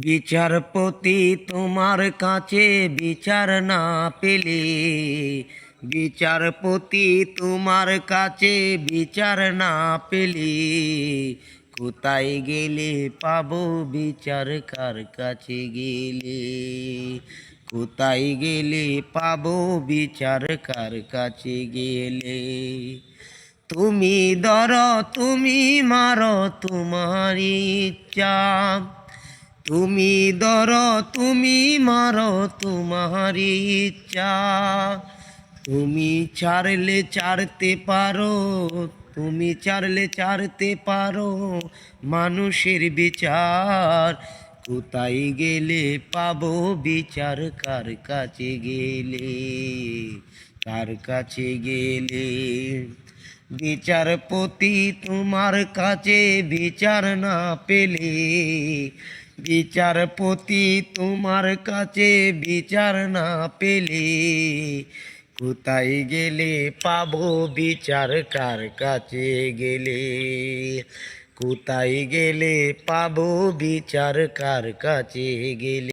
বিচারপতি তোমার কাছে বিচার না পেলে বিচারপতি তোমার কাছে বিচার না পেলে, কোথায় গেলে পাবো বিচার? কার কাছে গেলে? কোথায় গেলে পাবো বিচার? কার কাছে গেলে? তুমি ধর, তুমি মারো, তোমার ইচ্ছা। তুমি ধর তুমি মারো তোমার ইচ্ছা। তুমি ছাড়লে ছাড়তে পারো, তুমি ছাড়লে ছাড়তে পারো মানুষের বিচার। কোথায় গেলে পাবো বিচার? কার কাছে গেলে? কার কাছে গেলে? বিচারপতি তোমার কাছে বিচার না পেলে বিচারপতি তোমার কাছে বিচার না পেলে কোথায় গেলে পাবো বিচার? কার কাছে গেলে? কোথায় গেলে পাবো বিচার? কার কাছে গেলে?